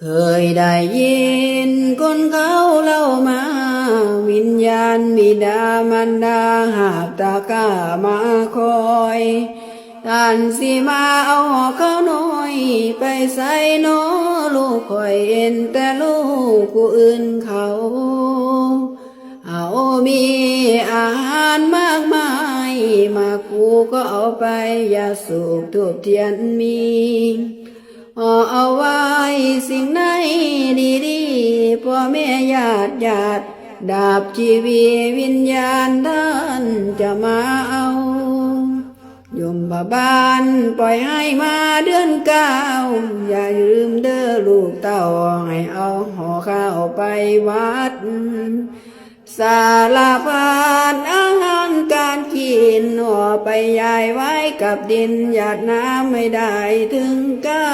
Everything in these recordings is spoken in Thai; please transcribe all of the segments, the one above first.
เคยได้ยินคนเขาเล่ามา วิญญาณบิดามันดาหาบตากามาคอยท่านสิมาเอาเขาน้อย ไปใส่นอลูกคอยเอ็นแต่ลูกผู้อื่นเขา เอามีอาหารมากมาย มากูก็เอาไป อย่าสูบทูบเทียนมี ห่อเอาไว้สิ่งไหนดีๆพ่อแม่ญาติญาติดาบชีวีวิญญาณท่านจะมาเอายมบาบานปล่อยให้มาเดือนเก้าอย่าลืมเด้อลูกเต้าให้เอาห่อข้าวไปวัด สารพัดอาหารการกินหัวไปยายไว้กับดินหยาดน้ำไม่ได้ถึงกั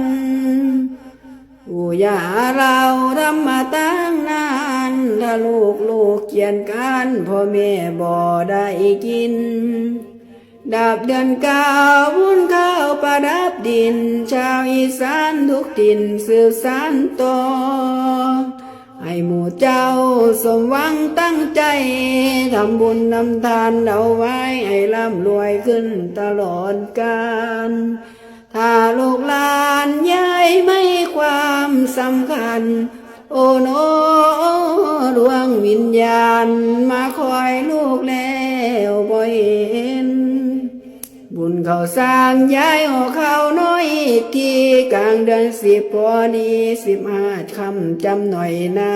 นปู่ย่าเราทำมาตั้งนานถ้าลูกลูกเขียนกันพ่อแม่บ่ได้กินดาบเดือนเก้าบุญข้าวประดับดิน ชาวอีสานทุกถิ่นสืบสานต่อ ให้หมู่เจ้าสมหวังตั้งใจ ทำบุญนำทานเอาไว้ ให้ร่ำรวยขึ้นตลอดกาลถ้าลูกหลานยายไม่ความสำคัญ โอ้โนดวงวิญญาณ มาคอยลูกแล้วบ่เห็น บุญเขาสร้างย้ายออกเขาน เดือนสิบพอดีสิบห้าคำจำหน่อยนะ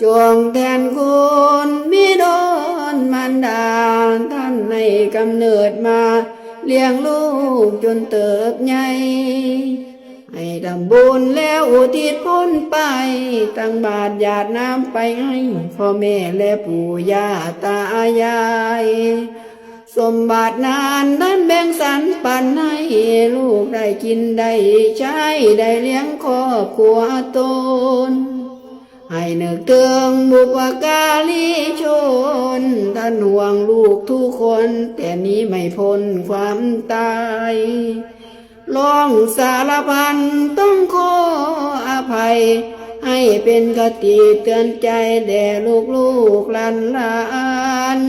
จวงแทนคุณมิโดนมันดาท่านในกำเนิดมาเลี้ยงลูกจนเติบใหญ่ให้ทำบุญแล้วอุทิศพ้นไป ตั้งบาทหยาดน้ำไปให้พ่อแม่และปู่ย่าตายาย สมบัตินานนั้นแบ่งสรรปันให้ลูกได้กินได้ใช้ได้เลี้ยงครอบครัวตน ให้นึกถึงบุปการีชน ท่านห่วงลูกทุกคน แต่นี้ไม่พ้นความตายลองสารพันต้องขออภัย ให้เป็นกติเตือนใจแด่ลูกลูกหลานหลาน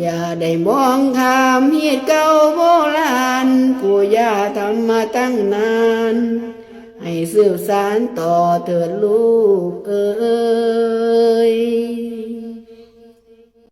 อย่าได้มองข้ามเหตุเก่าโบราณผู้ย่าทำมาตั้งนาน ให้สืบสารต่อเถิดลูกเอ้ย